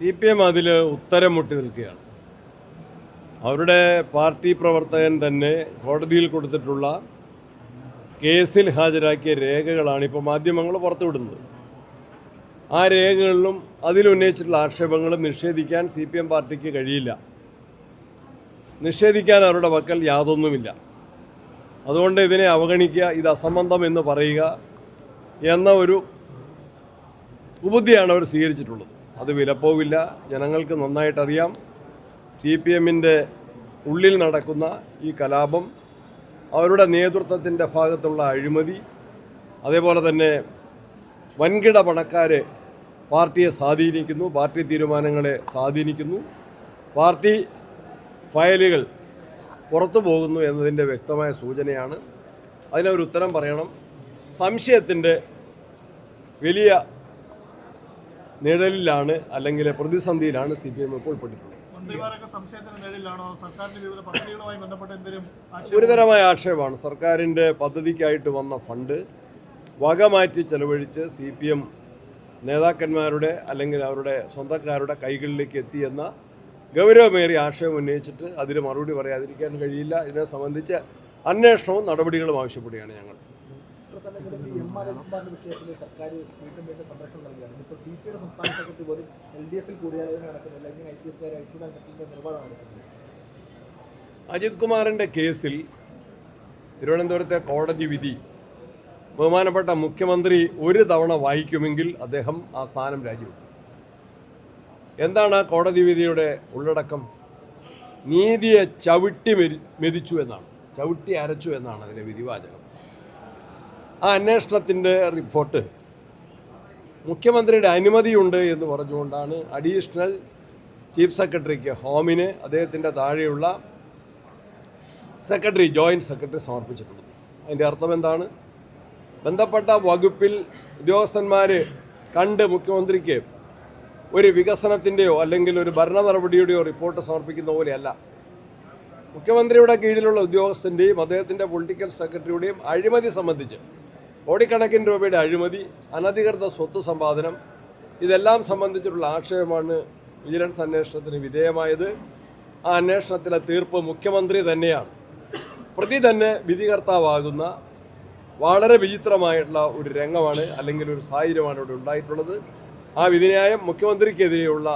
C P M അതിൽ ഉത്തരം മുട്ടി നിൽക്കുകയാണ്. അവരുടെ പാർട്ടി പ്രവർത്തകൻ തന്നെ കോടതിയിൽ കൊടുത്തിട്ടുള്ള കേസിൽ ഹാജരാക്കിയ രേഖകളാണ് ഇപ്പോൾ മാധ്യമങ്ങൾ പുറത്തുവിടുന്നത്. ആ രേഖകളിലും അതിലുന്നയിച്ചിട്ടുള്ള ആക്ഷേപങ്ങളും നിഷേധിക്കാൻ സി പി എം പാർട്ടിക്ക് കഴിയില്ല. നിഷേധിക്കാൻ അവരുടെ വക്കൽ യാതൊന്നുമില്ല. അതുകൊണ്ട് ഇതിനെ അവഗണിക്കുക ഇത് അസംബന്ധം എന്ന് പറയുക എന്ന ഒരു ഉപുദ്ധിയാണ് അവർ സ്വീകരിച്ചിട്ടുള്ളത്. അത് വിലപ്പോവില്ല. ജനങ്ങൾക്ക് നന്നായിട്ടറിയാം. സി പി എമ്മിന്റെ ഉള്ളിൽ നടക്കുന്ന ഈ കലാപം അവരുടെ നേതൃത്വത്തിന്റെ ഭാഗത്തുള്ള അഴിമതി അതേപോലെ തന്നെ വൻകിട പണക്കാരെ പാർട്ടിയെ സ്വാധീനിക്കുന്നു പാർട്ടി തീരുമാനങ്ങളെ സ്വാധീനിക്കുന്നു. പാർട്ടി ഫയലുകൾ പുറത്തു പോകുന്നു എന്നതിന്റെ വ്യക്തമായ സൂചനയാണ്. അതിനൊരു ഉത്തരം പറയണം. സംശയത്തിന്റെ വലിയ നിഴലിലാണ് അല്ലെങ്കിൽ പ്രതിസന്ധിയിലാണ് സി പി എം ഇപ്പോൾ പെട്ടിട്ടുള്ളത് ഗുരുതരമായ ആക്ഷേപമാണ്. സർക്കാരിന്റെ പദ്ധതിക്കായിട്ട് വന്ന ഫണ്ട് വകമാറ്റി ചെലവഴിച്ച് സി പി എം നേതാക്കന്മാരുടെ അല്ലെങ്കിൽ അവരുടെ സ്വന്തക്കാരുടെ കൈകളിലേക്ക് എത്തിയെന്ന ഗൗരവമേറിയ ആക്ഷേപം ഉന്നയിച്ചിട്ട് അതിന് മറുപടി പറയാതിരിക്കാൻ കഴിയില്ല. ഇതിനെ സംബന്ധിച്ച് അന്വേഷണവും നടപടികളും ആവശ്യപ്പെടുകയാണ് ഞങ്ങൾ പ്രസംഗത്തിൽ ഈ എം ആർ അജിത്കുമാറിന്റെ വിഷയത്തിൽ സർക്കാർ വീണ്ടും വീണ്ടും സംരക്ഷണം നൽകുകയാണ്. ഇപ്പോൾ സി പിയുടെ സംസ്ഥാന സെക്രട്ടറി പോലും എൽ ഡി എഫിൽ കൂടിയാലോചന നടക്കുന്നില്ല. ഇങ്ങനെ ഐ പി എസുകാരെ അയച്ചുവിടാൻ പറ്റുന്ന നിലപാടാണ് നടക്കുന്നത് അജിത് കുമാറിന്റെ കേസിൽ തിരുവനന്തപുരത്തെ കോടതി വിധി ബഹുമാനപ്പെട്ട മുഖ്യമന്ത്രി ഒരു തവണ വായിക്കുമെങ്കിൽ അദ്ദേഹം ആ സ്ഥാനം രാജിവെക്കും. എന്താണ് ആ കോടതി വിധിയുടെ ഉള്ളടക്കം? നീതിയെ ചവിട്ടി മെതിച്ചു എന്നാണ്. ചവിട്ടി അരച്ചു എന്നാണ് അതിന്റെ വിധിവാചകം. ആ അന്വേഷണത്തിന്റെ റിപ്പോർട്ട്. മുഖ്യമന്ത്രിയുടെ അനുമതിയുണ്ട് എന്ന് പറഞ്ഞുകൊണ്ടാണ് അഡീഷണൽ ചീഫ് സെക്രട്ടറിക്ക് ഹോമിന് അദ്ദേഹത്തിന്റെ താഴെയുള്ള സെക്രട്ടറി ജോയിന്റ് സെക്രട്ടറി സമർപ്പിച്ചിട്ടുള്ളത്. അതിന്റെ അർത്ഥം എന്താണ്? ബന്ധപ്പെട്ട വകുപ്പിൽ ഉദ്യോഗസ്ഥന്മാർ കണ്ട് മുഖ്യമന്ത്രിക്ക് ഒരു വികസനത്തിന്റെയോ അല്ലെങ്കിൽ ഒരു ഭരണ നടപടിയുടെയോ റിപ്പോർട്ട് സമർപ്പിക്കുന്ന പോലെയല്ല. മുഖ്യമന്ത്രിയുടെ കീഴിലുള്ള ഉദ്യോഗസ്ഥന്റെയും അദ്ദേഹത്തിന്റെ പൊളിറ്റിക്കൽ സെക്രട്ടറിയുടെയും അഴിമതി സംബന്ധിച്ച് കോടിക്കണക്കിന് രൂപയുടെ അഴിമതി അനധികൃത സ്വത്ത് സമ്പാദനം ഇതെല്ലാം സംബന്ധിച്ചിട്ടുള്ള ആക്ഷേപമാണ് വിജിലൻസ് അന്വേഷണത്തിന് വിധേയമായത്. ആ അന്വേഷണത്തിലെ തീർപ്പ് മുഖ്യമന്ത്രി തന്നെയാണ്. പ്രതി തന്നെ വിധികർത്താവാകുന്ന വളരെ വിചിത്രമായിട്ടുള്ള ഒരു രംഗമാണ് അല്ലെങ്കിൽ ഒരു സാഹചര്യമാണ് ഇവിടെ ഉണ്ടായിട്ടുള്ളത്. ആ വിധിന്യായം മുഖ്യമന്ത്രിക്കെതിരെയുള്ള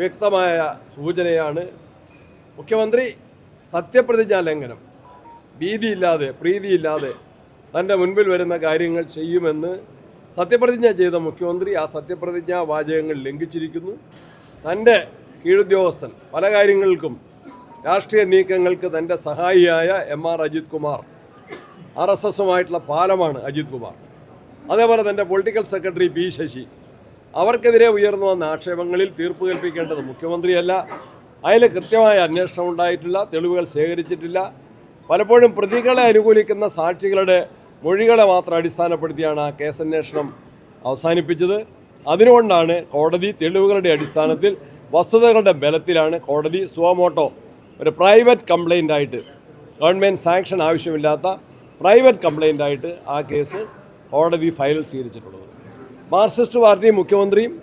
വ്യക്തമായ സൂചനയാണ്. മുഖ്യമന്ത്രി സത്യപ്രതിജ്ഞാ ലംഘനം. ഭീതിയില്ലാതെ പ്രീതിയില്ലാതെ തന്റെ മുൻപിൽ വരുന്ന കാര്യങ്ങൾ ചെയ്യുമെന്ന് സത്യപ്രതിജ്ഞ ചെയ്ത മുഖ്യമന്ത്രി ആ സത്യപ്രതിജ്ഞാ വാചകങ്ങൾ ലംഘിച്ചിരിക്കുന്നു. തന്റെ കീഴുദ്യോഗസ്ഥൻ പല കാര്യങ്ങൾക്കും രാഷ്ട്രീയ നീക്കങ്ങൾക്ക് തന്റെ സഹായിയായ M R Ajith Kumar R S എസുമായിട്ടുള്ള പാലമാണ് അജിത് കുമാർ. അതേപോലെ തന്റെ പൊളിറ്റിക്കൽ സെക്രട്ടറി പി ശശി അവർക്കെതിരെ ഉയർന്നു വന്ന ആക്ഷേപങ്ങളിൽ തീർപ്പ് കൽപ്പിക്കേണ്ടത് മുഖ്യമന്ത്രിയല്ല. അതിൽ കൃത്യമായ അന്വേഷണം ഉണ്ടായിട്ടില്ല തെളിവുകൾ ശേഖരിച്ചിട്ടില്ല. പലപ്പോഴും പ്രതികളെ അനുകൂലിക്കുന്ന സാക്ഷികളുടെ മൊഴികളെ മാത്രം അടിസ്ഥാനപ്പെടുത്തിയാണ് ആ കേസന്വേഷണം അവസാനിപ്പിച്ചത്. അതിനുകൊണ്ടാണ് കോടതി തെളിവുകളുടെ അടിസ്ഥാനത്തിൽ വസ്തുതകളുടെ ബലത്തിലാണ് കോടതി സുവമോട്ടോ ഒരു പ്രൈവറ്റ് കംപ്ലൈന്റ് ആയിട്ട് ഗവൺമെന്റ് സാങ്ഷൻ ആവശ്യമില്ലാത്ത പ്രൈവറ്റ് കംപ്ലൈന്റ് ആയിട്ട് ആ കേസ് കോടതി ഫയൽ സ്വീകരിച്ചിട്ടുള്ളത്. മാർക്സിസ്റ്റ് പാർട്ടിയും മുഖ്യമന്ത്രിയും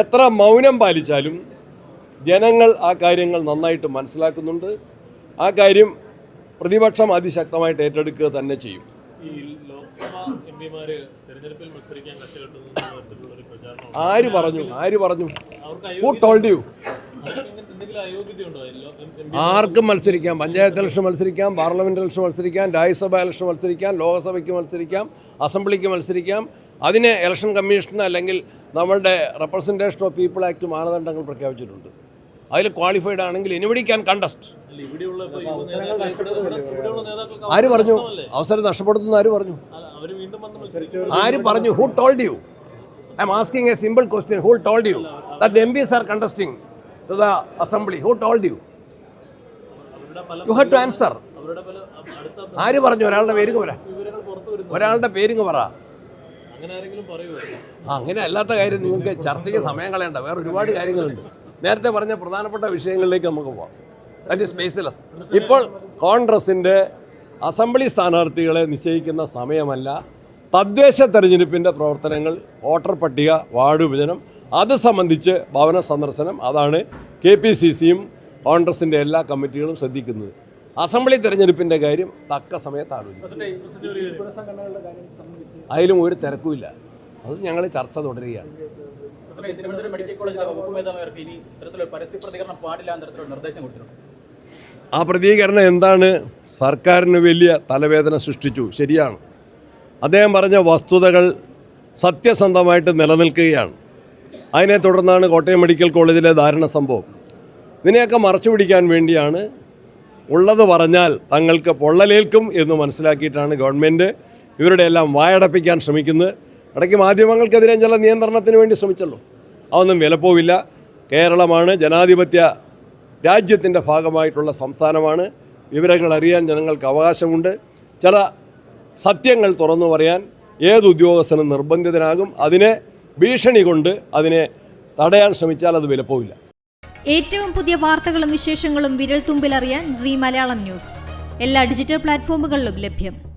എത്ര മൗനം പാലിച്ചാലും ജനങ്ങൾ ആ കാര്യങ്ങൾ നന്നായിട്ട് മനസ്സിലാക്കുന്നുണ്ട്. ആ കാര്യം പ്രതിപക്ഷം അതിശക്തമായിട്ട് ഏറ്റെടുക്കുക തന്നെ ചെയ്യും. ഈ ലോക്സഭാ എം പിമാര് തെരഞ്ഞെടുപ്പിൽ മത്സരിക്കാൻ കച്ചകെട്ടുന്ന ഒരു പ്രചാരണം ആര് പറഞ്ഞു? ആര് പറഞ്ഞു? ഹു ടോൾഡ് യു ആർക്കും മത്സരിക്കാം. പഞ്ചായത്ത് ഇലക്ഷൻ മത്സരിക്കാം പാർലമെന്റ് ഇലക്ഷൻ മത്സരിക്കാം രാജ്യസഭ ഇലക്ഷൻ മത്സരിക്കാം ലോക്സഭയ്ക്ക് മത്സരിക്കാം അസംബ്ലിക്ക് മത്സരിക്കാം. അതിനെ ഇലക്ഷൻ കമ്മീഷൻ അല്ലെങ്കിൽ നമ്മളുടെ റെപ്രസെന്റേഷൻ ഓഫ് പീപ്പിൾ ആക്ട് മാനദണ്ഡങ്ങൾ പ്രഖ്യാപിച്ചിട്ടുണ്ട്. അതിൽ ക്വാളിഫൈഡ് ആണെങ്കിൽ എനിബഡി ക്യാൻ കണ്ടസ്റ്റ് ആര് പറഞ്ഞു? അവസരം നഷ്ടപ്പെടുത്തുന്ന ആര് പറഞ്ഞു? അല്ല, വീണ്ടും വന്ന് ആര് പറഞ്ഞു? Who told you I'm asking a simple question who told you that MPs are contesting to the assembly who told you you have to answer ആര് പറഞ്ഞു? ഒരാളുടെ പേരിങ് പറ. ഒരാളുടെ പേരിങ് പറ. അങ്ങനെ അല്ലാത്ത കാര്യം നിങ്ങൾക്ക് ചർച്ചയ്ക്ക് സമയം കളയണ്ട. വേറെ ഒരുപാട് കാര്യങ്ങളുണ്ട്. നേരത്തെ പറഞ്ഞ പ്രധാനപ്പെട്ട വിഷയങ്ങളിലേക്ക് നമുക്ക് പോകാം ദാറ്റ് ഈസ് ബേസിലസ് ഇപ്പോൾ കോൺഗ്രസിന്റെ അസംബ്ലി സ്ഥാനാർത്ഥികളെ നിശ്ചയിക്കുന്ന സമയമല്ല. തദ്ദേശ തെരഞ്ഞെടുപ്പിന്റെ പ്രവർത്തനങ്ങൾ വോട്ടർ പട്ടിക വാർഡ് വിഭജനം അത് സംബന്ധിച്ച് ഭവന സന്ദർശനം അതാണ് കെ പി സി സിയും കോൺഗ്രസിന്റെ എല്ലാ കമ്മിറ്റികളും ശ്രദ്ധിക്കുന്നത്. അസംബ്ലി തെരഞ്ഞെടുപ്പിന്റെ കാര്യം തക്ക സമയത്ത് ആലോചിക്കും അതിലും ഒരു തിരക്കുമില്ല. അത് ഞങ്ങൾ ചർച്ച തുടരുകയാണ്. തിരുവനന്തപുരം മെഡിക്കൽ കോളേജിലെ വകുപ്പ് മേധാവിമാർക്ക് ഇനി ഇത്തരത്തിലൊരു പരസ്യ പ്രതികരണം പാടില്ല എന്ന തരത്തിലുള്ള നിർദ്ദേശം കൊടുത്തിട്ടുണ്ട്. ആ പ്രതികരണം എന്താണ്? സർക്കാരിന് വലിയ തലവേദന സൃഷ്ടിച്ചു. ശരിയാണ്. അദ്ദേഹം പറഞ്ഞ വസ്തുതകൾ സത്യസന്ധമായിട്ട് നിലനിൽക്കുകയാണ്. അതിനെ തുടർന്നാണ് കോട്ടയം മെഡിക്കൽ കോളേജിലെ ധാരണ സംഭവം. ഇതിനെയൊക്കെ മറച്ചു പിടിക്കാൻ വേണ്ടിയാണ് ഉള്ളത് പറഞ്ഞാൽ തങ്ങൾക്ക് പൊള്ളലേൽക്കും എന്ന് മനസ്സിലാക്കിയിട്ടാണ് ഗവൺമെന്റ് ഇവരുടെ എല്ലാം വായടപ്പിക്കാൻ ശ്രമിക്കുന്നത്. ഇടയ്ക്ക് മാധ്യമങ്ങൾക്കെതിരെ ചില നിയന്ത്രണത്തിന് വേണ്ടി ശ്രമിച്ചല്ലോ. അതൊന്നും വിലപ്പോവില്ല. കേരളമാണ് ജനാധിപത്യ രാജ്യത്തിന്റെ ഭാഗമായിട്ടുള്ള സംസ്ഥാനമാണ്. വിവരങ്ങൾ അറിയാൻ ജനങ്ങൾക്ക് അവകാശമുണ്ട്. ചില സത്യങ്ങൾ തുറന്നു പറയാൻ ഏത് ഉദ്യോഗസ്ഥനും നിർബന്ധിതനാകും. അതിനെ ഭീഷണി കൊണ്ട് അതിനെ തടയാൻ ശ്രമിച്ചാൽ അത് വിലപ്പോവില്ല. ഏറ്റവും പുതിയ വാർത്തകളും വിശേഷങ്ങളും വിരൽ തുമ്പിലറിയാൻ സി മലയാളം ന്യൂസ്. എല്ലാ ഡിജിറ്റൽ പ്ലാറ്റ്ഫോമുകളിലും ലഭ്യം.